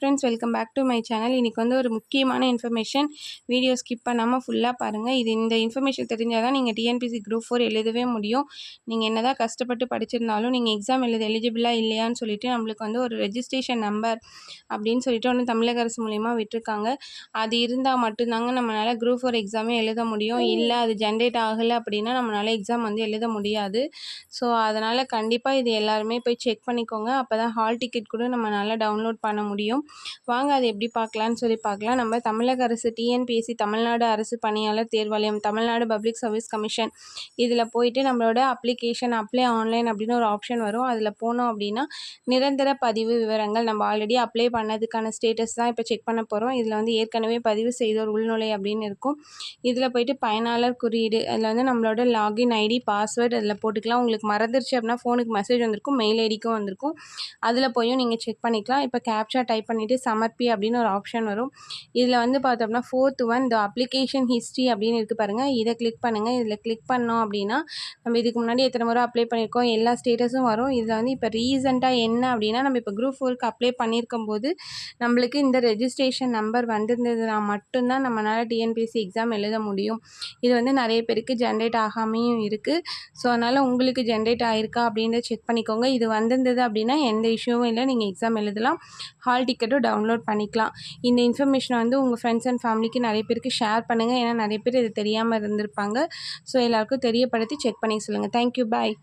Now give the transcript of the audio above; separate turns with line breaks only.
Friends welcome back to my channel இன்றைக்கி வந்து ஒரு முக்கியமான இன்ஃபர்மேஷன் வீடியோ ஸ்கிப் பண்ணாமல் ஃபுல்லாக பாருங்கள் இது இந்த இன்ஃபர்மேஷன் தெரிஞ்சால் தான் நீங்கள் டிஎன்பிசி குரூப் ஃபோர் எழுதவே முடியும். நீங்கள் என்ன தான் கஷ்டப்பட்டு படிச்சிருந்தாலும் நீங்கள் எக்ஸாம் எழுத எலிஜிபிளாக இல்லையான்னு சொல்லிட்டு நம்மளுக்கு வந்து ஒரு ரெஜிஸ்ட்ரேஷன் நம்பர் அப்படின்னு சொல்லிட்டு ஒன்று தமிழக அரசு மூலிமா விட்டுருக்காங்க. அது இருந்தால் மட்டும்தாங்க நம்மளால் குரூப் ஃபோர் எக்ஸாமே எழுத முடியும். இல்லை அது ஜென்ரேட் ஆகலை அப்படின்னா நம்மளால் எக்ஸாம் வந்து எழுத முடியாது. ஸோ அதனால் கண்டிப்பாக இது எல்லாருமே போய் செக் பண்ணிக்கோங்க. அப்போ தான் ஹால் டிக்கெட் கூட நம்மளால் டவுன்லோட் பண்ண முடியும். வாங்க அது எப்படி பார்க்கலான்னு சொல்லி பார்க்கலாம். நம்ம தமிழக அரசு டிஎன்பிஎஸ்சி தமிழ்நாடு அரசு பணியாளர் தேர்வாலயம் தமிழ்நாடு பப்ளிக் சர்வீஸ் கமிஷன் இதில் போயிட்டு நம்மளோட அப்ளிகேஷன் அப்ளை ஆன்லைன் அப்படின்னு ஒரு ஆப்ஷன் வரும். அதில் போனோம் அப்படின்னா நிரந்தர பதிவு விவரங்கள் நம்ம ஆல்ரெடி அப்ளை பண்ணதுக்கான ஸ்டேட்டஸ் தான் இப்போ செக் பண்ண போகிறோம் இதில் வந்து ஏற்கனவே பதிவு செய்தோர் உள்நுழை அப்படின்னு இருக்கும். இதில் போயிட்டு பயனாளர் குறியீடு அதில் வந்து நம்மளோட லாகின் ஐடி பாஸ்வேர்டு அதில் போட்டுக்கலாம். உங்களுக்கு மறந்துருச்சு அப்படின்னா ஃபோனுக்கு மெசேஜ் வந்திருக்கும் மெயில் ஐடிக்கும் வந்திருக்கும். அதில் போயும் நீங்கள் செக் பண்ணிக்கலாம். இப்போ கேப்சா டைப் பண்ணிவிட்டு சமர்ப்பி அப்படின்னு ஒரு ஆப்ஷன் வரும். இதில் வந்து பார்த்தோம்னா ஃபோர்த் ஒன் இந்த அப்ளிகேஷன் ஹிஸ்ட்ரி அப்படின்னு இருக்குது பாருங்கள் இதை கிளிக் பண்ணுங்கள் இதில் கிளிக் பண்ணோம் அப்படின்னா நம்ம இதுக்கு முன்னாடி எத்தனை முறை அப்ளை பண்ணியிருக்கோம் எல்லா ஸ்டேட்டஸும் வரும். இதில் வந்து இப்போ ரீசெண்டாக என்ன அப்படின்னா நம்ம இப்போ குரூப் ஃபோருக்கு அப்ளை பண்ணியிருக்கும் போது நம்மளுக்கு இந்த ரெஜிஸ்ட்ரேஷன் நம்பர் வந்திருந்ததுனா மட்டும்தான் நம்மளால் டிஎன்பிஎஸ்சி எக்ஸாம் எழுத முடியும். இது வந்து நிறைய பேருக்கு ஜென்ரேட் ஆகாமையும் இருக்குது ஸோ அதனால் உங்களுக்கு ஜென்ரேட் ஆகிருக்கா அப்படின்றத செக் பண்ணிக்கோங்க. இது வந்திருந்தது அப்படின்னா எந்த இஷ்யூவும் இல்லை. நீங்கள் எக்ஸாம் எழுதலாம். ஹால் டிக்கெட் டிக்கெட்டும் டவுன்லோட் பண்ணிக்கலாம். இந்த இன்ஃபர்மேஷனை வந்து உங்கள் ஃப்ரெண்ட்ஸ் அண்ட் ஃபேமிலிக்கு நிறைய பேருக்கு ஷேர் பண்ணுங்கள் ஏன்னா நிறைய பேர் இது தெரியாமல் இருந்திருப்பாங்க. ஸோ எல்லாருக்கும் தெரியப்படுத்தி செக் பண்ணி சொல்லுங்கள் தேங்க்யூ பாய்